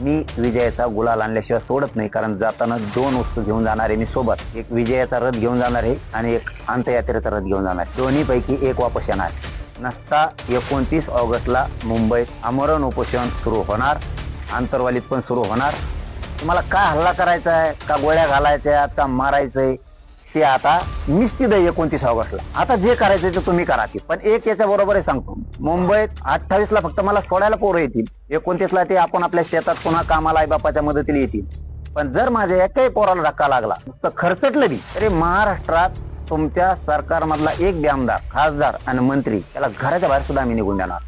मी विजयाचा गुलाल आणल्याशिवाय सोडत नाही कारण जाताना दोन वस्तू घेऊन जाणार आहे मी सोबत. एक विजयाचा रथ घेऊन जाणार आहे आणि एक अंतयात्रेचा रथ घेऊन जाणार. आहे दोन्ही पैकी एक वापस येणार. नसता एकोणतीस ऑगस्टला मुंबईत आमरण उपोषण सुरू होणार. आंतरवालीत पण सुरू होणार. तुम्हाला काय हल्ला करायचा आहे? का गोळ्या घालायच्या का आहे ते आता निश्चित आहे एकोणतीस ऑगस्टला आता जे करायचं ते तुम्ही करा ते पण एक याच्या बरोबर आहे सांगतो. मुंबईत अठ्ठावीस ला फक्त मला सोडायला पोरं येतील. एकोणतीस ला ते आपण आपल्या शेतात पुन्हा कामाला आई बापाच्या मदतीला येतील. पण जर माझ्या एकाही पोराला धक्का लागला तर खर्चटलं बी तरी महाराष्ट्रात तुमच्या सरकारमधला एक बी आमदार खासदार आणि मंत्री त्याला घराच्या बाहेर सुद्धा आम्ही निघून देणार.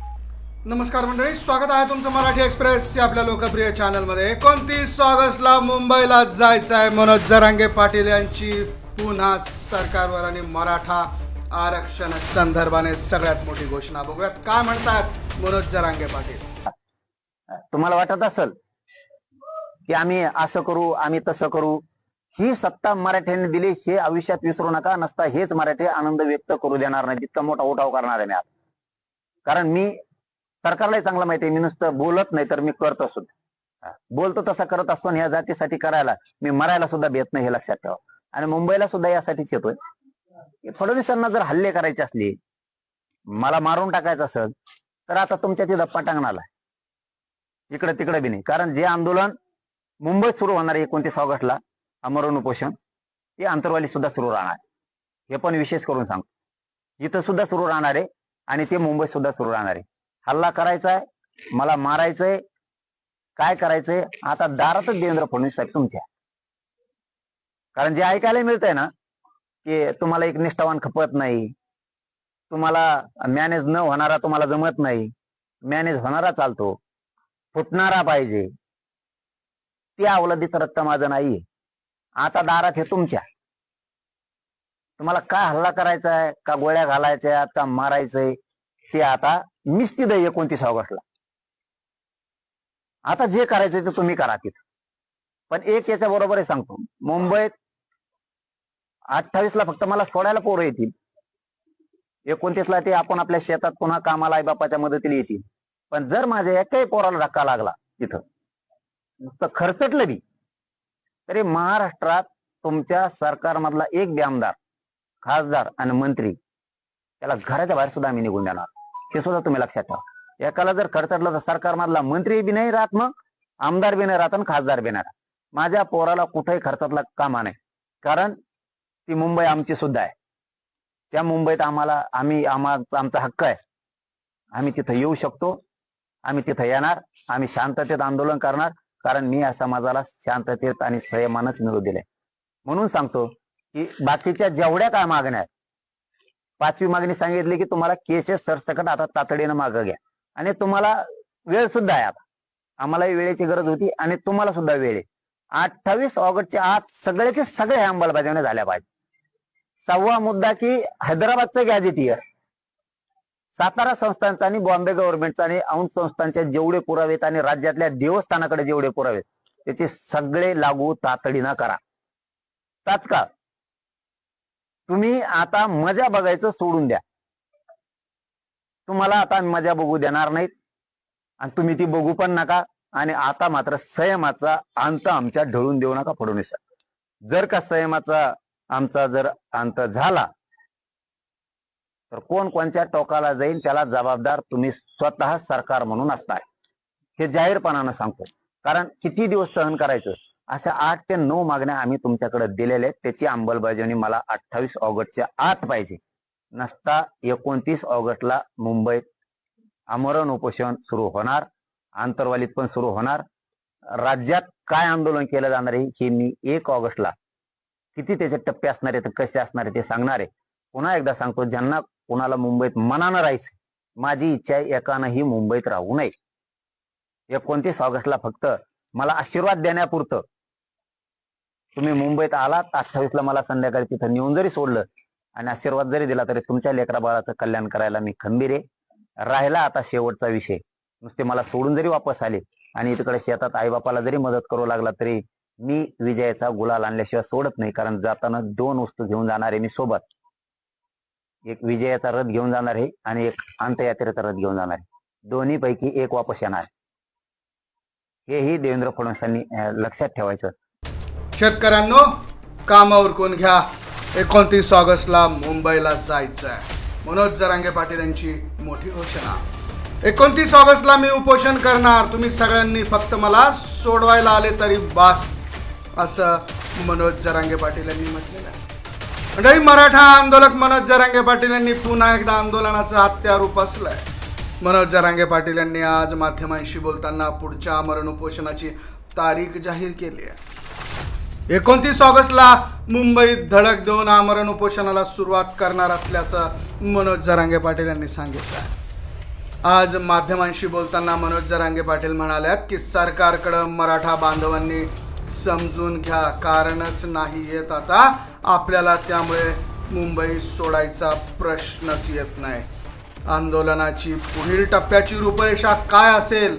नमस्कार मंडळी स्वागत आहे तुमचं मराठी एक्सप्रेस या आपल्या लोकप्रिय चॅनलमध्ये एकोणतीस ऑगस्टला मुंबईला जायचं आहे मनोज जरांगे पाटील यांची पुन्हा सरकारवर आणि मराठा आरक्षण संदर्भाने सगळ्यात मोठी घोषणा बघूयात. काय म्हणतात मनोज जरांगे पाटील? तुम्हाला वाटत असेल की आम्ही असं करू आम्ही तसं करू ही सत्ता मराठ्यांनी दिली हे आयुष्यात विसरू नका नसता हेच मराठी आनंद व्यक्त करू देणार नाही जितका मोठा उठाव करणार आहे मी आता कारण मी सरकारलाही चांगलं माहिती आहे मी नुसतं बोलत नाही तर मी करत सुद्धा बोलतो तसा करत असतो आणि या जातीसाठी करायला मी मरायला सुद्धा भेट नाही हे लक्षात ठेवा. आणि मुंबईला सुद्धा यासाठीच येतोय. की फडणवीसांना जर हल्ले करायचे असले मला मारून टाकायचं असेल तर आता तुमच्या तिथं पटांगणाला इकडे तिकडे बी नाही. कारण जे आंदोलन मुंबईत सुरू होणार आहे एकोणतीस ऑगस्टला अमरण उपोषण ते आंतरवाली सुद्धा सुरू राहणार हे पण विशेष करून सांगतो. इथं सुद्धा सुरू राहणार आहे आणि ते मुंबईत सुद्धा सुरू राहणार आहे. हल्ला करायचा आहे मला मारायचंय काय करायचंय आता दारातच देवेंद्र फडणवीस साहेब तुमच्या. कारण जे ऐकायला मिळतंय ना की तुम्हाला एक निष्ठावान खपत नाही तुम्हाला मॅनेज न होणारा तुम्हाला जमत नाही मॅनेज होणारा चालतो फुटणारा पाहिजे. ते अवलंबीचं रक्त माझं नाहीये. आता दारात हे तुमच्या. तुम्हाला काय हल्ला करायचा आहे का गोळ्या घालायच्या का मारायचंय ते आता निश्चित आहे एकोणतीस ऑगस्टला आता जे करायचंय ते तुम्ही करा तिथं. पण एक याच्या बरोबर आहे सांगतो. मुंबईत अठ्ठावीस ला फक्त मला सोडायला पोरं येतील. एकोणतीस ला ते आपण आपल्या शेतात पुन्हा कामाला आई बापाच्या मदतीला येतील. पण जर माझ्या एकाही पोराला धक्का लागला तिथं नुसतं खर्चटलं बी तरी महाराष्ट्रात तुमच्या सरकारमधला एक बी आमदार खासदार आणि मंत्री त्याला घराच्या बाहेर सुद्धा आम्ही निघून देणार हे सुद्धा तुम्ही लक्षात ठेवा. एकाला जर खर्चटलं तर सरकारमधला मंत्री बी नाही राहत मग आमदार बी नाही राहत आणि खासदार बी नाही राहत. माझ्या पोराला कुठेही खर्चातला कामा नाही. कारण ती मुंबई आमची सुद्धा आहे. त्या मुंबईत आम्हाला आम्ही आम्हाला आमचा हक्क आहे. आम्ही तिथं येऊ शकतो. आम्ही तिथं येणार. आम्ही शांततेत आंदोलन करणार. कारण मी या समाजाला शांततेत आणि संयमानच मिळू दिले म्हणून सांगतो की बाकीच्या जेवढ्या काय मागण्या आहेत पाचवी मागणी सांगितली की तुम्हाला केसेस सरसकट आता तातडीनं मागं घ्या. आणि तुम्हाला वेळ सुद्धा आहे आता. आम्हालाही वेळेची गरज होती आणि तुम्हाला सुद्धा वेळ आहे. अठ्ठावीस ऑगस्टच्या आत सगळ्याचे सगळे अंमलबजावणी झाल्या पाहिजे. सहावा मुद्दा की हैदराबादचं गॅजेटियर सातारा संस्थांचा आणि बॉम्बे गव्हर्नमेंटचा आणि औंध संस्थांचे जेवढे पुरावे आणि राज्यातल्या देवस्थानाकडे जेवढे पुरावे त्याचे सगळे लागू तातडीनं करा. तात्काळ. तुम्ही आता मजा बघायचं सोडून द्या. तुम्हाला आता मजा बघू देणार नाहीत. आणि तुम्ही ती बघू पण नका आणि आता मात्र संयमाचा अंत आमच्या ढळून देऊ नका फडणवीस जर का संयमाचा आमचा जर अंत झाला तर कोण कोणत्या टोकाला जाईल त्याला जबाबदार तुम्ही स्वतः सरकार म्हणून असताय. हे जाहीरपणानं सांगतो. कारण किती दिवस सहन करायचं? अशा आठ ते नऊ मागण्या आम्ही तुमच्याकडे दिलेल्या आहेत. त्याची अंमलबजावणी मला अठ्ठावीस ऑगस्टच्या आत पाहिजे. नसता एकोणतीस ऑगस्टला मुंबईत आमरण उपोषण सुरू होणार आंतरवालीत पण सुरू होणार. राज्यात काय आंदोलन केलं जाणार आहे हे मी एक ऑगस्टला किती त्याचे टप्पे असणार आहेत कसे असणार आहे ते सांगणार आहे. पुन्हा एकदा सांगतो ज्यांना कुणाला मुंबईत मनानं राहायचं माझी इच्छा आहे एकानंही मुंबईत राहू नये. एकोणतीस ऑगस्टला फक्त मला आशीर्वाद देण्यापुरतं. तुम्ही मुंबईत आलात अठ्ठावीसला मला संध्याकाळी तिथं नेऊन जरी सोडलं आणि आशीर्वाद जरी दिला तरी तुमच्या लेकरा बाळाचं कल्याण करायला मी खंबीर आहे. राहिला आता शेवटचा विषय. नुसते मला सोडून जरी वापस आले आणि तिकडे शेतात आईबापाला जरी मदत करू लागला तरी मी विजयाचा गुलाल आणल्याशिवाय सोडत नाही कारण जाताना दोन वस्तू घेऊन जाणार आहे मी सोबत. एक विजयाचा रथ घेऊन जाणार आहे आणि एक अंतयात्रेचा रथ घेऊन जाणार आहे. दोन्ही पैकी एक वापस येणार आहे. हेही देवेंद्र फडणवीसांनी लक्षात ठेवायचं. शेतकऱ्यांनो कामावर कोण घ्या? एकोणतीस ऑगस्टला मुंबईला जायचं आहे मनोज जरांगे पाटील यांची मोठी घोषणा. एकोणतीस ऑगस्टला मी उपोषण करणार. तुम्ही सगळ्यांनी फक्त मला सोडवायला आले तरी बास. असं मनोज जरांगे पाटील यांनी म्हटलेलं आहे. मंडळी मराठा आंदोलक मनोज जरांगे पाटील यांनी पुन्हा एकदा आंदोलनाचं हत्यार उपसलंय मनोज जरांगे पाटील यांनी आज माध्यमांशी बोलताना पुढच्या मरण उपोषणाची तारीख जाहीर केली आहे. एकोणतीस ऑगस्टला मुंबईत धडक देऊन आमरण उपोषणाला सुरुवात करणार असल्याचं मनोज जरांगे पाटील यांनी सांगितलं आहे आज माध्यमांशी बोलताना मनोज जरांगे पाटील म्हणाल्यात की सरकारकडं मराठा बांधवांनी समजून घ्या. कारणच नाही येत आता. आपल्याला त्यामुळे मुंबई सोडायचा प्रश्नच येत नाही. आंदोलनाची पुढील टप्प्याची रूपरेषा काय असेल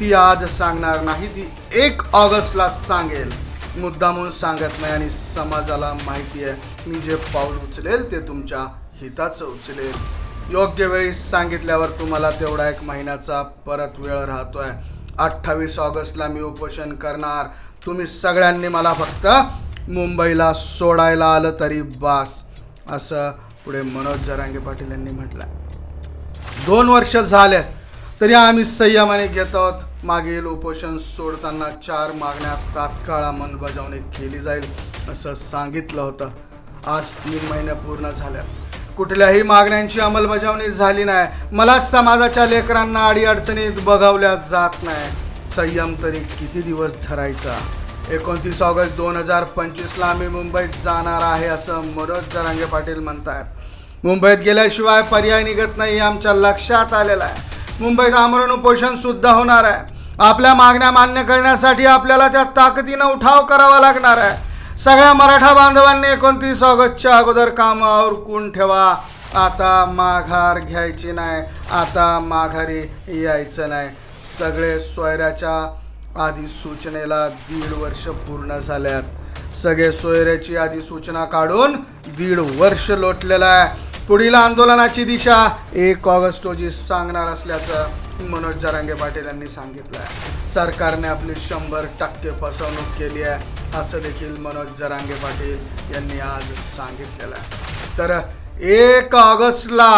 ती आज सांगणार नाही. ती एक ऑगस्टला सांगेल. मुद्दा म्हणून सांगत नाही आणि समाजाला माहिती आहे मी जे पाऊल उचलेल ते तुमच्या हिताचं उचलेल. योग्य वेळी सांगितल्यावर तुम्हाला तेवढा एक महिन्याचा परत वेळ राहतो आहे अठ्ठावीस ऑगस्टला मी उपोषण करणार. तुम्ही सगळ्यांनी मला फक्त मुंबईला सोडायला आलं तरी बास. असं पुढे मनोज जरांगे पाटील यांनी म्हटलं दोन वर्ष झाल्यात तरी आम्ही संयमाने घेत आहोत. मागील उपोषण सोडताना चार मागण्या तात्काळ अंमलबजावणी केली जाईल असं सांगितलं होतं. आज तीन महिने पूर्ण झाल्यात कुठल्याही मागण्यांची अंमलबजावणी झाली नाही. मला समाजाच्या लेकरांना अडीअडचणीत बघावल्या जात नाही. संयम तरी किती दिवस धरायचा एकोणतीस ऑगस्ट दोन हजार पंचवीसला आम्ही मुंबईत जाणार आहे असं मनोज जरांगे पाटील म्हणतायत. मुंबईत गेल्याशिवाय पर्याय निघत नाही आमच्या लक्षात आलेला आहे. मुंबईत आमरण उपोषणसुद्धा होणार आहे. आपल्या मागण्या मान्य करण्यासाठी आपल्याला त्या ताकदीनं उठाव करावा लागणार आहे. सगळ्या मराठा बांधवांनी एकोणतीस ऑगस्टच्या अगोदर कामावर कोण ठेवा? आता माघार घ्यायची नाही आता माघारी यायचं नाही. सगळे सोयऱ्याच्या अधिसूचनेला दीड वर्ष पूर्ण झाल्यात. सगळे सोयऱ्याची अधिसूचना काढून दीड वर्ष लोटलेलं आहे. पुढील आंदोलनाची दिशा एक ऑगस्ट रोजी सांगणार असल्याचं मनोज जरांगे पाटील यांनी सांगितलं आहे. सरकारने आपली शंभर टक्के फसवणूक केली आहे असं देखील मनोज जरांगे पाटील यांनी आज सांगितलेलं आहे. तर एक ऑगस्टला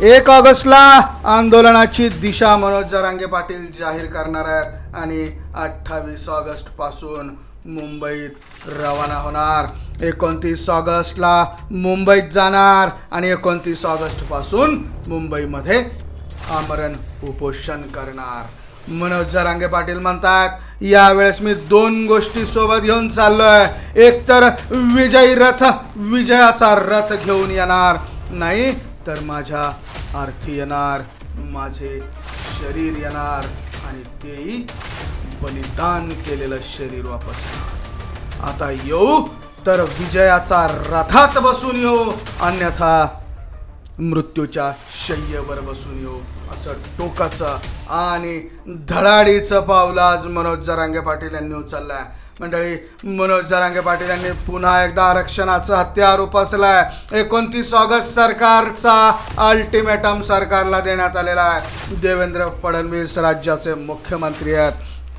एक ऑगस्टला आंदोलनाची दिशा मनोज जरांगे पाटील जाहीर करणार आहेत आणि अठ्ठावीस ऑगस्टपासून मुंबईत रवाना होणार. एकोणतीस ऑगस्टला मुंबईत जाणार आणि एकोणतीस ऑगस्टपासून मुंबईमध्ये आमरण उपोषण करणार. मनोज जरांगे पाटील म्हणतात यावेळेस मी दोन गोष्टी सोबत घेऊन चाललोय. एक तर विजयी रथ विजयाचा रथ घेऊन येणार. नाही तर माझ्या अर्थी येणार माझे शरीर येणार आणि तेही बलिदान केलेलं शरीर वापस येणार. आता येऊ तर विजयाचा रथात बसून येऊ अन्यथा मृत्यूच्या शय्येवर बसून येऊ. असं टोकाचं आणि धडाडीचं पावलं आज मनोज जरांगे पाटील यांनी उचललंय. मंडळी मनोज जरांगे पाटील यांनी पुन्हा एकदा आरक्षणाचं हत्यार उपसलाय एकोणतीस ऑगस्ट सरकारचा अल्टिमेटम सरकारला देण्यात आलेला आहे. देवेंद्र फडणवीस राज्याचे मुख्यमंत्री आहेत.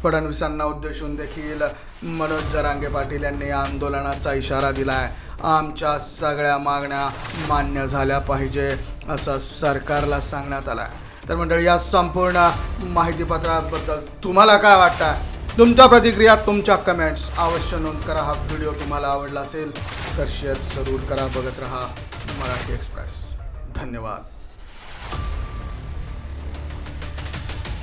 फडणवीसांना उद्देशून देखील मनोज जरांगे पाटील यांनी आंदोलनाचा इशारा दिला आहे आमच्या सगळ्या मागण्या मान्य झाल्या पाहिजे असं सरकारला सांगण्यात आलं आहे तर मंडळी या संपूर्ण माहितीपत्राबद्दल तुम्हाला काय वाटतं तुमच्या प्रतिक्रिया तुमच्या कमेंट्स अवश्य नोंद करा. हा व्हिडिओ तुम्हाला आवडला असेल तर शेअर जरूर करा. बघत रहा मराठी एक्सप्रेस धन्यवाद.